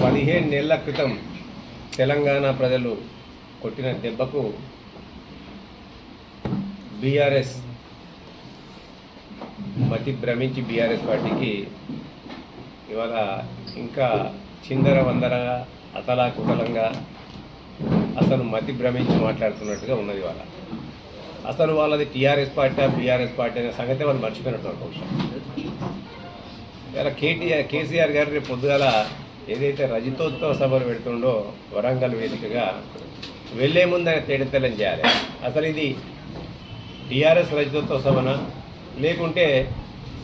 పదిహేను నెలల క్రితం తెలంగాణ ప్రజలు కొట్టిన దెబ్బకు బీఆర్ఎస్ మతి భ్రమించి బీఆర్ఎస్ పార్టీకి ఇవాళ ఇంకా చిందర వందరగా అతలాకుతలంగా అసలు మతి భ్రమించి మాట్లాడుతున్నట్టుగా ఉన్నది ఇవాళ. అసలు వాళ్ళది టీఆర్ఎస్ పార్టీ బీఆర్ఎస్ పార్టీ అనే సంగతి వాళ్ళు మర్చిపోయినట్టు బహుశా ఇలా కేటీఆర్ కేసీఆర్ గారు రేపు పొద్దుగాల ఏదైతే రజతోత్సవ సభలు పెడుతుండో వరంగల్ వేదికగా వెళ్ళే ముందు ఆయన తేడతెల్లం చేయాలి. అసలు ఇది టీఆర్ఎస్ రజతోత్సవ సభన లేకుంటే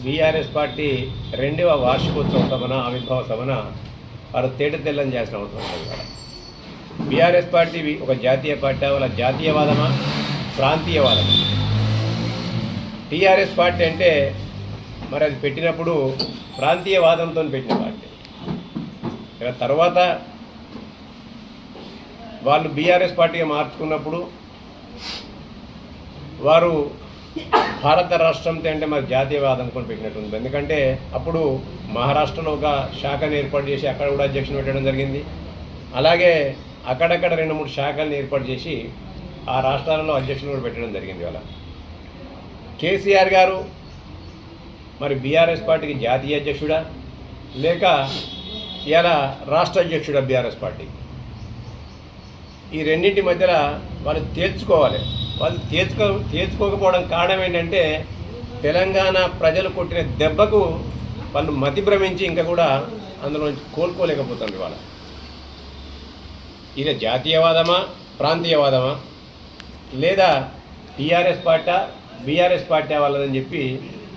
బీఆర్ఎస్ పార్టీ రెండవ వార్షికోత్సవ సభన ఆవిర్భావ సభన వారు తేటతెల్లం చేసిన అవసరం ఉంది ఇవాళ బీఆర్ఎస్ పార్టీ ఒక జాతీయ పార్టీ వాళ్ళ జాతీయవాదమా? ప్రాంతీయవాదమా? టీఆర్ఎస్ పార్టీ అంటే మరి అది పెట్టినప్పుడు ప్రాంతీయవాదంతో పెట్టిన పార్టీ. ఇక తర్వాత వాళ్ళు బీఆర్ఎస్ పార్టీగా మార్చుకున్నప్పుడు వారు భారత రాష్ట్రంతో అంటే మరి జాతీయవాదం అనుకొని పెట్టినట్టుంది ఎందుకంటే అప్పుడు మహారాష్ట్రలో ఒక శాఖను ఏర్పాటు చేసి అక్కడ కూడా అధ్యక్షుని పెట్టడం జరిగింది. అలాగే అక్కడక్కడ రెండు మూడు శాఖలను ఏర్పాటు చేసి ఆ రాష్ట్రాలలో అధ్యక్షులు కూడా పెట్టడం జరిగింది వాళ్ళ కేసీఆర్ గారు మరి బీఆర్ఎస్ పార్టీకి జాతీయ అధ్యక్షుడా? లేక ఇలా రాష్ట్ర అధ్యక్షుడా బీఆర్ఎస్ పార్టీ? ఈ రెండింటి మధ్యలో వాళ్ళు తేల్చుకోవాలి. వాళ్ళు తేల్చుకో తేల్చుకోకపోవడం కారణం ఏంటంటే తెలంగాణ ప్రజలు కొట్టిన దెబ్బకు వాళ్ళు మతి భ్రమించి ఇంకా కూడా అందులో కోలుకోలేకపోతుంది వాళ్ళ ఇది జాతీయవాదమా ప్రాంతీయవాదమా? లేదా టీఆర్ఎస్ పార్టీ బీఆర్ఎస్ పార్టీ వాళ్ళదని చెప్పి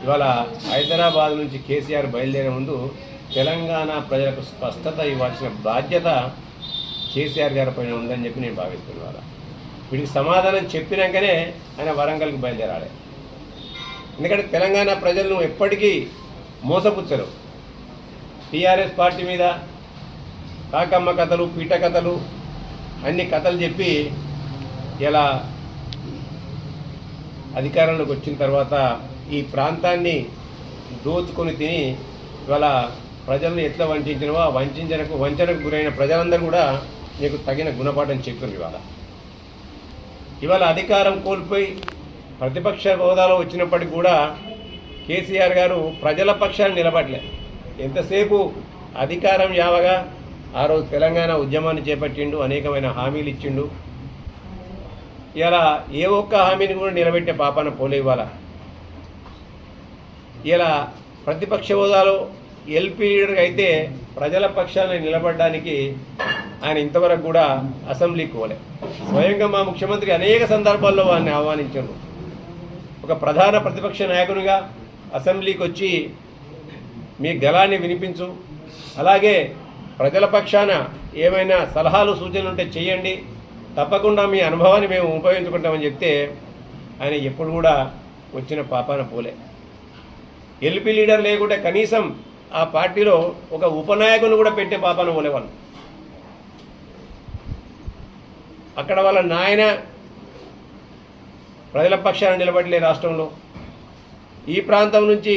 ఇవాళ హైదరాబాద్ నుంచి కేసీఆర్ బయలుదేరే ముందు తెలంగాణ ప్రజలకు స్పష్టత ఇవ్వాల్సిన బాధ్యత కేసీఆర్ గారి పైన ఉందని చెప్పి నేను భావిస్తున్నాను. వీడికి సమాధానం చెప్పినాకనే ఆయన వరంగల్కి బయలుదేరాలి. ఎందుకంటే తెలంగాణ ప్రజలను ఎప్పటికీ మోసపుచ్చరు. టీఆర్ఎస్ పార్టీ మీద కాకమ్మ కథలు పీట కథలు అన్ని కథలు చెప్పి ఇలా అధికారంలోకి వచ్చిన తర్వాత ఈ ప్రాంతాన్ని దోచుకొని తిని ఇవాళ ప్రజలను ఎట్లా వంచినవో ఆ వంచనకు వంచనకు గురైన ప్రజలందరూ కూడా నీకు తగిన గుణపాఠం చెప్పింది ఇవాళ. ఇవాళ అధికారం కోల్పోయి ప్రతిపక్ష హోదాలో వచ్చినప్పటికి కూడా కేసీఆర్ గారు ప్రజల పక్షాన్ని నిలబడలేదు ఎంతసేపు అధికారం యావగా ఆ రోజు తెలంగాణ ఉద్యమాన్ని చేపట్టిండు అనేకమైన హామీలు ఇచ్చిండు. ఇలా ఏ ఒక్క హామీని కూడా నిలబెట్టే పాపాన పోలే ఇవాళ. ఇలా ప్రతిపక్ష హోదాలో ఎల్పీ లీడర్గా అయితే ప్రజల పక్షాన్ని నిలబడడానికి ఆయన ఇంతవరకు కూడా అసెంబ్లీకి పోలే. స్వయంగా మా ముఖ్యమంత్రి అనేక సందర్భాల్లో వారిని ఆహ్వానించారు. ఒక ప్రధాన ప్రతిపక్ష నాయకునిగా అసెంబ్లీకి వచ్చి మీ గలాన్ని వినిపించు. అలాగే ప్రజల పక్షాన ఏమైనా సలహాలు సూచనలు ఉంటే చేయండి. తప్పకుండా మీ అనుభవాన్ని మేము ఉపయోగించుకుంటామని చెప్తే ఆయన ఎప్పుడు కూడా వచ్చిన పాపాన పోలే. ఎల్పీ లీడర్ లేకుంటే కనీసం ఆ పార్టీలో ఒక ఉపనాయకుని కూడా పెట్టే పాపాన పోలే వాళ్ళు అక్కడ వాళ్ళ నాయన ప్రజల పక్షాన నిలబడలే రాష్ట్రంలో. ఈ ప్రాంతం నుంచి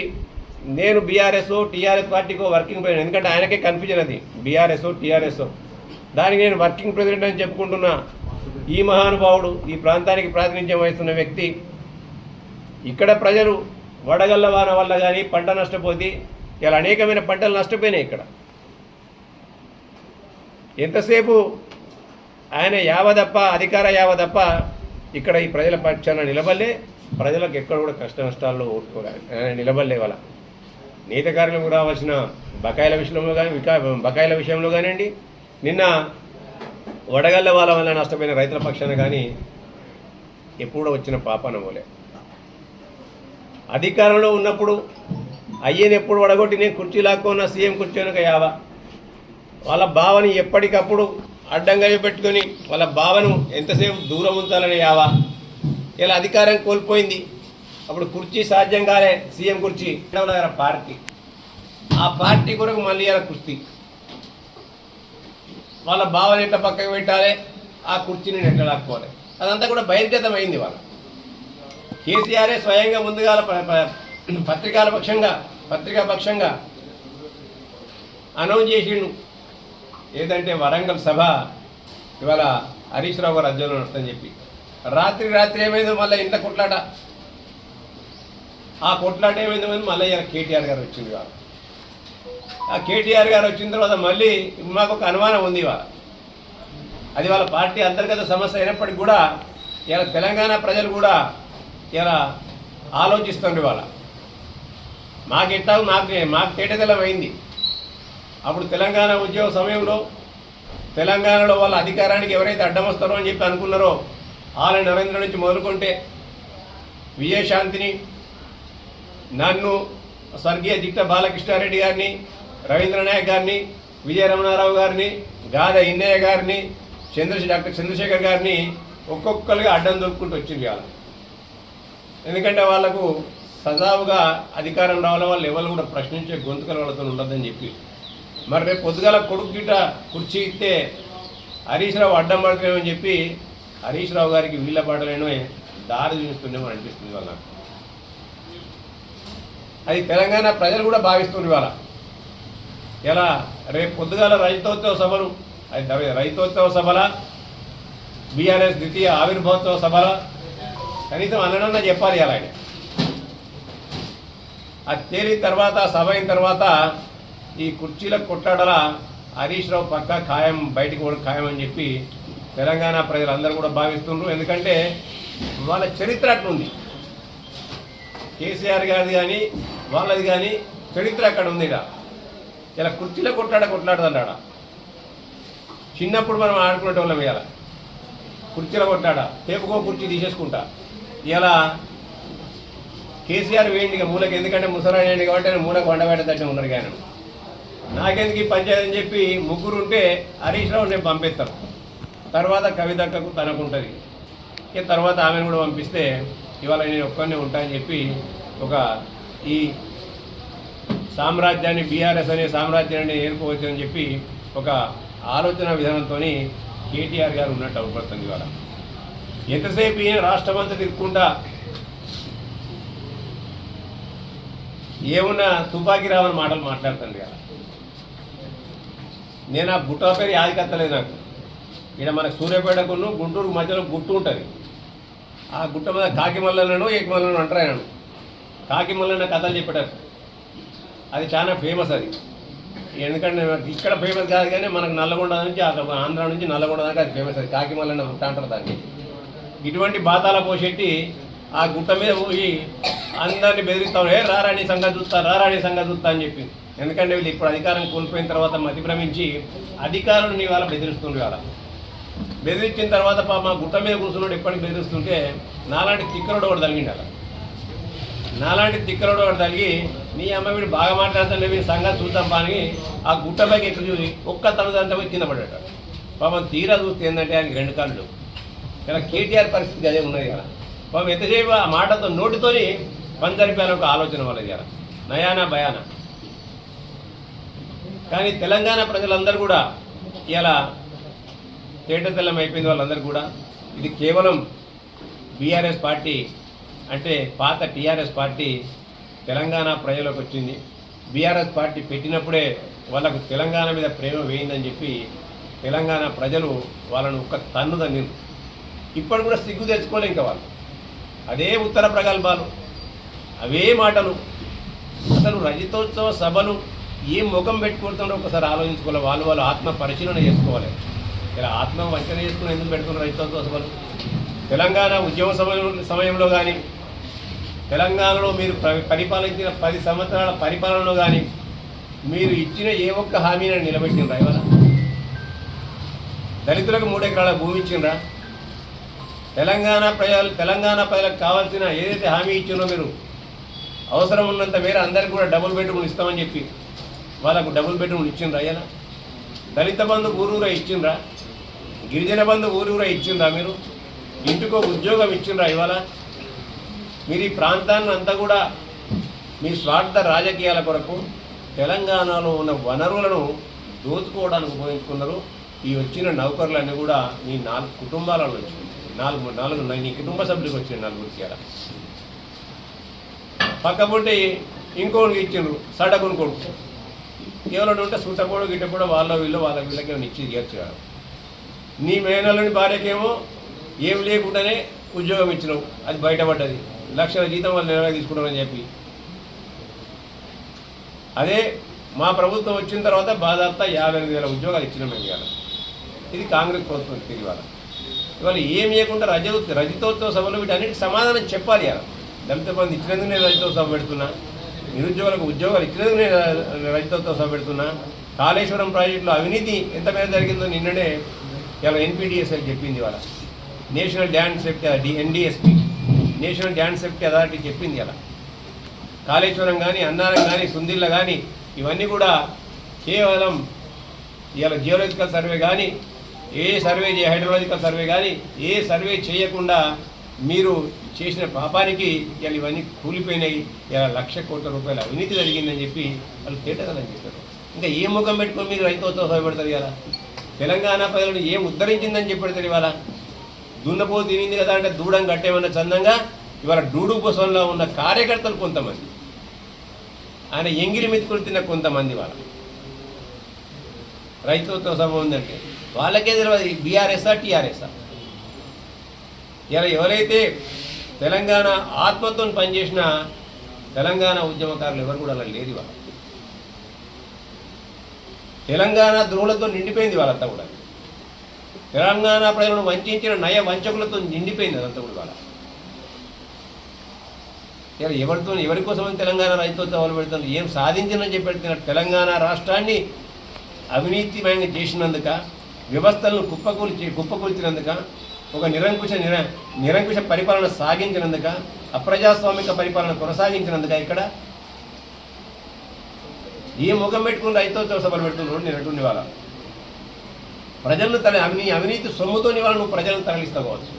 నేను బీఆర్ఎస్ టీఆర్ఎస్ పార్టీకో వర్కింగ్ ప్రెసిడెంట్. ఎందుకంటే ఆయనకే కన్ఫ్యూజన్ అది. బీఆర్ఎస్ టీఆర్ఎస్ దానికి నేను వర్కింగ్ ప్రెసిడెంట్ అని చెప్పుకుంటున్నా ఈ మహానుభావుడు ఈ ప్రాంతానికి ప్రాతినిధ్యం వహిస్తున్న వ్యక్తి ఇక్కడ ప్రజలు వడగళ్ళ వాన వల్ల కానీ పంట నష్టపోతే ఇలా అనేకమైన పంటలు నష్టపోయినాయి ఇక్కడ. ఎంతసేపు ఆయన యావదప్ప అధికార యావదప్ప ఇక్కడ ఈ ప్రజల పక్షాన నిలబడలే. ప్రజలకు ఎక్కడ కూడా కష్ట నష్టాల్లో ఆయన నిలబడలే వాళ్ళ నేత కార్మికులకు రావాల్సిన బకాయిల విషయంలో కానీ వికా బకాయిల విషయంలో కానివ్వండి నిన్న వడగళ్ళ వాళ్ళ వల్ల నష్టపోయిన రైతుల పక్షాన కానీ ఎప్పుడో వచ్చిన పాపన పోలే అధికారంలో ఉన్నప్పుడు అయ్యని ఎప్పుడు వడగొట్టి నేను కుర్చీ లాక్కున్న సీఎం కుర్చీ యావ. వాళ్ళ భావని ఎప్పటికప్పుడు అడ్డంగా పెట్టుకొని వాళ్ళ బావను ఎంతసేపు దూరం ఉంచాలని యావా? ఇలా అధికారం కోల్పోయింది. అప్పుడు కుర్చీ సాధ్యం కాలే సీఎం కుర్చీ గారి పార్టీ. ఆ పార్టీ కొరకు మళ్ళీ ఇలా కుర్తీ వాళ్ళ బావని ఎట్లా పక్కకు పెట్టాలి? ఆ కుర్చీని ఎట్లా లాక్కోవాలి? అదంతా కూడా బహిర్గతం అయింది వాళ్ళ. కేసీఆరే స్వయంగా ముందుగా పత్రికాల పక్షంగా పత్రికా పక్షంగా అనౌన్స్ చేసిండు. ఏదంటే వరంగల్ సభ ఇవాళ హరీష్ రావు గారు అధ్యయనం నడుస్తుందని చెప్పి. రాత్రి రాత్రి ఏమైందో మళ్ళీ ఇంత కొట్లాట. ఆ కొట్లాట ఏమైందో మళ్ళీ కేటీఆర్ గారు వచ్చింది ఇవాళ. ఆ కేటీఆర్ గారు వచ్చిన తర్వాత మళ్ళీ మాకు ఒక అనుమానం ఉంది ఇవాళ. అది వాళ్ళ పార్టీ అంతర్గత సమస్య అయినప్పటికీ కూడా ఇలా తెలంగాణ ప్రజలు కూడా ఇలా ఆలోచిస్తుంది వాళ్ళ మాకు ఎట్టా మాకు మాకు తేటతెలం అయింది. అప్పుడు తెలంగాణ ఉద్యోగ సమయంలో తెలంగాణలో వాళ్ళ అధికారానికి ఎవరైతే అడ్డం వస్తారో అని చెప్పి అనుకున్నారో ఆల నరేంద్ర నుంచి మొదలుకుంటే విజయశాంతిని నన్ను స్వర్గీయ దిట్ట బాలకృష్ణారెడ్డి గారిని రవీంద్రనాయక్ గారిని విజయరమణారావు గారిని గాద ఇన్నయ్య గారిని చంద్రశే డాక్టర్ చంద్రశేఖర్ గారిని ఒక్కొక్కరుగా అడ్డం దొరుకుంటూ వచ్చింది వాళ్ళ. ఎందుకంటే వాళ్ళకు సజావుగా అధికారం రావాలని వాళ్ళు ఎవరు కూడా ప్రశ్నించే గొంతుకలు వాళ్ళతో ఉండదని చెప్పి మరి రేపు పొద్దుగాల కొడుకు గిట్ట కుర్చీ ఇస్తే హరీష్ రావు అడ్డం పడతామని చెప్పి హరీష్ రావు గారికి వీళ్ళ పాటలేనో దారి చూపిస్తుండేమో అనిపిస్తుంది వాళ్ళ అది తెలంగాణ ప్రజలు కూడా భావిస్తుంది ఇవాళ. ఎలా? రేపు పొద్దుగాల రైతోత్సవ సభలు అది రైతోత్సవ సభల బీఆర్ఎస్ ద్వితీయ ఆవిర్భావోత్సవ సభల కనీసం అన్ననన్నా చెప్పాలి అలా అది తేలిన తర్వాత సభ అయిన తర్వాత ఈ కుర్చీల కొట్టాడల హరీష్ రావు పక్క ఖాయం బయటికి కూడా ఖాయం అని చెప్పి తెలంగాణ ప్రజలందరూ కూడా భావిస్తున్నారు ఎందుకంటే వాళ్ళ చరిత్ర అట్లుంది. కేసీఆర్ గారిది కానీ వాళ్ళది కానీ చరిత్ర అక్కడ ఉంది ఇక ఇలా కుర్చీలో కొట్లాడ కొట్లాడదన్నాడా? చిన్నప్పుడు మనం ఆడుకునేటోళ్ళం ఇలా కుర్చీలో కొట్లాడ తేపుకో కుర్చీ తీసేసుకుంటా. ఇలా కేసీఆర్ వేయండి ఇక మూలకి ఎందుకంటే ముసలాడు వేయండి కాబట్టి మూలకు వండబెట్టదట్టే ఉన్నారు కానీ నాకెందుకు ఈ పంచాయతీ అని చెప్పి ముగ్గురు ఉంటే హరీష్ రావు నేను పంపిస్తాను తర్వాత కవితక్కకు తనకుంటుంది. ఇక తర్వాత ఆమెను కూడా పంపిస్తే ఇవాళ నేను ఒక్కనే ఉంటా అని చెప్పి ఒక ఈ సామ్రాజ్యాన్ని బీఆర్ఎస్ అనే సామ్రాజ్యాన్ని ఏర్పవచ్చు అని చెప్పి ఒక ఆలోచన విధానంతో కేటీఆర్ గారు ఉన్నట్టు అవుపడుతుంది ఇవాళ. ఎంతసేపు ఈయన రాష్ట్రమంతా తిరుగుకుంటా ఏమున్నా తుపాకీ రావని మాటలు మాట్లాడుతుంది కదా నేను ఆ గుట్ట పేరు యాదికత్తలేదు నాకు. ఇక్కడ మనకు సూర్యాపేటకును గుంటూరు మధ్యలో గుట్టు ఉంటుంది. ఆ గుట్ట మీద కాకి ఏకమల్లను ఏకి మల్లను అంటారు ఆయన కథలు చెప్పేటారు అది చాలా ఫేమస్ అది. ఎందుకంటే ఇక్కడ ఫేమస్ కాదు కానీ మనకు నల్లగొండ నుంచి ఆంధ్ర నుంచి నల్లగొండ దాకా అది ఫేమస్ అది. కాకిమల్లన్న గుట్ట అంటారు దాన్ని. ఇటువంటి బాతాల పోషెట్టి ఆ గుట్ట మీద పోయి అందరిని బెదిరిస్తాం ఏ రారాణి సంగతి చూస్తా రారాణి సంగతి చూస్తా అని చెప్పింది. ఎందుకంటే వీళ్ళు ఇప్పుడు అధికారం కోల్పోయిన తర్వాత మతిభ్రమించి అధికారులను ఇవాళ బెదిరిస్తుండే వాళ్ళ బెదిరించిన తర్వాత పాప గుట్ట మీద కూర్చున్నాడు ఎప్పటికి బెదిరిస్తుంటే నాలాంటి తిక్కరుడు ఒకటి తగిలిండు అలా నాలాంటి తిక్కరుడు ఒకటి తగిలి నీ అమ్మ వీడు బాగా మాట్లాడుతుండే మీ సంగతి చూద్దాం పాని ఆ గుట్ట పైకి ఎక్కి చూసి ఒక్క తనదంతా పోయి కింద పడ్డాడు. పాపం తీరా చూస్తే ఏంటంటే ఆయనకి రెండు కాళ్ళు. ఇలా కేటీఆర్ పరిస్థితి అదే ఉన్నది కదా పాపం ఎంతసేపు ఆ మాటతో నోటితోని పని ఒక ఆలోచన వాళ్ళది కదా నయానా భయానా. కానీ తెలంగాణ ప్రజలందరూ కూడా ఇలా తేటతెల్లం అయిపోయింది వాళ్ళందరూ కూడా. ఇది కేవలం బీఆర్ఎస్ పార్టీ అంటే పాత టీఆర్ఎస్ పార్టీ తెలంగాణ ప్రజలకు వచ్చింది. బీఆర్ఎస్ పార్టీ పెట్టినప్పుడే వాళ్ళకు తెలంగాణ మీద ప్రేమ వేయిందని చెప్పి తెలంగాణ ప్రజలు వాళ్ళను ఒక్క తన్ను తన్నిరు. ఇప్పుడు కూడా సిగ్గు తెచ్చుకోలే ఇంకా వాళ్ళు. అదే ఉత్తర ప్రగల్భాలు అవే మాటలు. అసలు రజతోత్సవ సభలు ఏ ముఖం పెట్టుకుంటున్నారో ఒకసారి ఆలోచించుకోవాలి. వాళ్ళు వాళ్ళు ఆత్మ పరిశీలన చేసుకోవాలి. ఇలా ఆత్మ వంచన చేసుకుని ఎందుకు పెడుతున్నారు రైతులతో సభలు తెలంగాణ ఉద్యమ సమయం సమయంలో కానీ తెలంగాణలో మీరు పరిపాలించిన పది సంవత్సరాల పరిపాలనలో కానీ మీరు ఇచ్చిన ఏ ఒక్క హామీని నిలబెట్టినరా ఇవాళ? దళితులకు మూడు ఎకరాల భూమి ఇచ్చిండ్రా? తెలంగాణ ప్రజలు తెలంగాణ ప్రజలకు కావాల్సిన ఏదైతే హామీ ఇచ్చిందో మీరు అవసరం ఉన్నంత మేర అందరికీ కూడా డబుల్ బెడ్రూమ్లు ఇస్తామని చెప్పి వాళ్ళకు డబుల్ బెడ్రూమ్లు ఇచ్చిండ్రా అయ్యా దళిత బంధు ఊరూరా ఇచ్చిండ్రా? గిరిజన బంధు ఊరూరా ఇచ్చిండ్రా మీరు? ఇంటికో ఉద్యోగం ఇచ్చిండ్రా ఇవాళ? మీరు ఈ ప్రాంతాన్ని అంతా కూడా మీ స్వార్థ రాజకీయాల కొరకు తెలంగాణలో ఉన్న వనరులను దోచుకోవడానికి ఉపయోగించుకున్నారు. ఈ వచ్చిన నౌకర్లన్నీ కూడా మీ నాలుగు కుటుంబాలలో వచ్చింది నాలుగు నాలుగు నీ కుటుంబ సభ్యులకు వచ్చిన నలుగురికి అలా పక్కపుంటే ఇంకోటికి ఇచ్చిండ్రు సడకుని కొడుకు. కేవలం ఉంటే సుట్టకూడ గిట్ట కూడా వాళ్ళ వీళ్ళు వాళ్ళ వీళ్ళకి ఏమైనా ఇచ్చి తీయచ్చు నీ మేనల్లోని భార్యకేమో ఏం లేకుండానే ఉద్యోగం ఇచ్చినావు అది బయటపడ్డది. లక్షల జీతం వాళ్ళు నెలగా తీసుకుంటామని చెప్పి. అదే మా ప్రభుత్వం వచ్చిన తర్వాత బాధాప్త యాభై ఎనిమిది వేల ఉద్యోగాలు ఇచ్చినాం మేము ఇవాళ. ఇది కాంగ్రెస్ ప్రభుత్వం తిరిగి ఇవాళ. ఇవాళ ఏం చేయకుండా రజ రజతోత్సవ సభలో వీటన్నిటికి సమాధానం చెప్పాలి ఇవాళ. దళిత బంధు ఇచ్చినందుకు నేను రజతోత్సవ పెడుతున్నా. నిరుద్యోగులకు ఉద్యోగాలు ఇచ్చినందుకు నేను రైతులతో సభ పెడుతున్నా. కాళేశ్వరం ప్రాజెక్టులో అవినీతి ఎంత మేర జరిగిందో నిన్ననే ఇలా ఎన్పిడిఎస్ఎల్ చెప్పింది వాళ్ళ national dam safety NDSP national dam safety authority చెప్పింది అలా కాళేశ్వరం కానీ అన్నారం కానీ సుందిళ్ళ కానీ ఇవన్నీ కూడా కేవలం ఇవాళ జియోలజికల్ సర్వే కానీ ఏ సర్వే చే హైడ్రలాజికల్ సర్వే కానీ ఏ సర్వే చేయకుండా మీరు చేసిన పాపానికి ఇవాళ ఇవన్నీ కూలిపోయినాయి ఇలా లక్ష కోట్ల రూపాయల అవినీతి జరిగిందని చెప్పి వాళ్ళు తేటగలని చెప్పారు ఇంకా ఏ ముఖం పెట్టుకొని మీరు రైతులతో సహాయపడతారు ఇవాళ? తెలంగాణ ప్రజలను ఏం ఉద్ధరించిందని చెప్పి పెడతారు ఇవాళ? దున్నపో తినింది కదా అంటే దూడం కట్టేమన్న చందంగా? ఇవాళ డూడు కోసంలో ఉన్న కార్యకర్తలు కొంతమంది. ఆయన ఎంగిరి మెతుకులు తిన్న కొంతమంది వాళ్ళ రైతులతో సభ ఉందంటే వాళ్ళకే తెలియదు బీఆర్ఎస్ఆ టీఆర్ఎస్ఆ. ఇలా ఎవరైతే తెలంగాణ ఆత్మతో పనిచేసిన తెలంగాణ ఉద్యమకారులు ఎవరు కూడా అలా లేదు ఇవాళ. తెలంగాణ ద్రోహులతో నిండిపోయింది వాళ్ళంతా కూడా. తెలంగాణ ప్రజలను వంచిన నయ వంచకులతో నిండిపోయింది అదంతా కూడా వాళ్ళ ఎవరితో ఎవరి కోసం తెలంగాణ రైతులతో పెడుతుంది ఏం సాధించిందని చెప్పి పెడుతున్నారు తెలంగాణ రాష్ట్రాన్ని అవినీతిమయంగా చేసినందుక వ్యవస్థలను కుప్పకూల్చి కుప్పకూల్చినందుక ఒక నిరంకుశ నిర నిరంకుశ పరిపాలన సాగించినందుక అప్రజాస్వామిక పరిపాలన కొనసాగించినందుక ఇక్కడ ఏ ముఖం పెట్టుకుని రైతోత్సవ సభలు పెడుతున్నారు నేను అటువంటి వాళ్ళ ప్రజలను తన అవినీ అవినీతి సొమ్ముతోని వాళ్ళ నువ్వు ప్రజలను తరలిస్తావచ్చు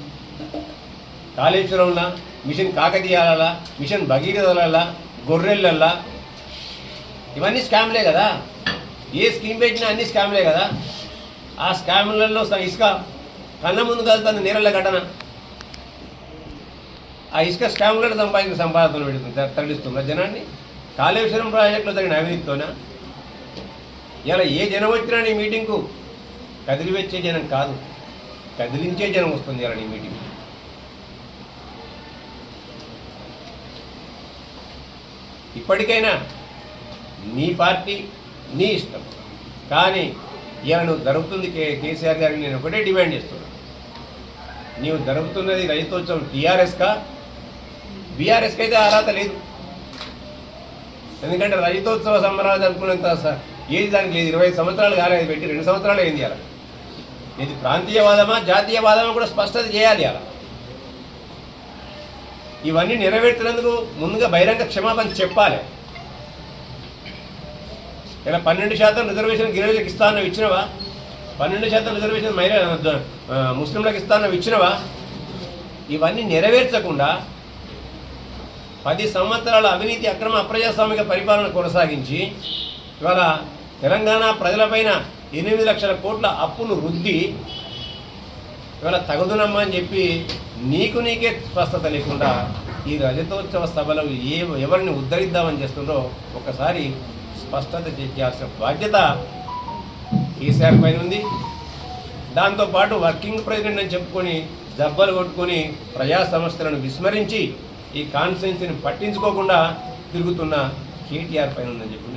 కాళేశ్వరంలా మిషన్ కాకతీయాలలా మిషన్ భగీరథలలా గొర్రెలల్లా ఇవన్నీ స్కామ్లే కదా? ఏ స్కీమ్ పెట్టినా అన్ని స్కామ్లే కదా? ఆ స్కామ్లలో స- ఇసుక కన్న ముందు కలుతుంది నీరళ్ళ ఘటన. ఆ ఇసుక స్కామ్లలో సంపాదించిన సంపాదనలు పెడుతుంది తరలిస్తున్న జనాన్ని కాళేశ్వరం ప్రాజెక్టులో తగిన అవినీతితోనా? ఇలా ఏ జనం వచ్చినా నీ మీటింగ్కు కదిలివచ్చే జనం కాదు. కదిలించే జనం వస్తుంది ఇలా నీ మీటింగ్. ఇప్పటికైనా నీ పార్టీ నీ ఇష్టం. కానీ ఇలా నువ్వు జరుగుతుంది కే కేసీఆర్ గారికి నేను ఒకటే డిమాండ్ చేస్తున్నాను నీవు జరుగుతున్నది రైతోత్సవం టీఆర్ఎస్కా బీఆర్ఎస్కి అయితే అర్హత లేదు. ఎందుకంటే రైతోత్సవ సంబరాలు జరుపుకునేంత ఏది దానికి లేదు. ఇరవై సంవత్సరాలు కాలేదు పెట్టి రెండు సంవత్సరాలు అయింది అలా ఇది ప్రాంతీయవాదమా జాతీయవాదమా కూడా స్పష్టత చేయాలి అలా ఇవన్నీ నెరవేర్చినందుకు ముందుగా బహిరంగ క్షమాపణ చెప్పాలి. ఇలా పన్నెండు శాతం రిజర్వేషన్ గిరిజనులకు ఇస్తానని ఇచ్చినవా? పన్నెండు శాతం రిజర్వేషన్ మహిళ ముస్లింలకు ఇస్తానని ఇచ్చినవా? ఇవన్నీ నెరవేర్చకుండా పది సంవత్సరాల అవినీతి అక్రమ అప్రజాస్వామిక పరిపాలన కొనసాగించి ఇవాళ తెలంగాణ ప్రజలపైన ఎనిమిది లక్షల కోట్ల అప్పును రుద్ది ఇవాళ తగదునమ్మా అని చెప్పి నీకు నీకే స్పష్టత లేకుండా ఈ రజతోత్సవ సభలో ఏ ఎవరిని ఉద్ధరిద్దామని చేస్తుండో ఒకసారి స్పష్టత చేయాల్సిన బాధ్యత కేసీఆర్ పైన ఉంది. దాంతోపాటు వర్కింగ్ ప్రెసిడెంట్ అని చెప్పుకొని జబ్బలు కొట్టుకొని ప్రజా సమస్యలను విస్మరించి ఈ కాన్స్టిట్యున్సీని పట్టించుకోకుండా తిరుగుతున్న కేటీఆర్ పైన ఉందని చెప్పి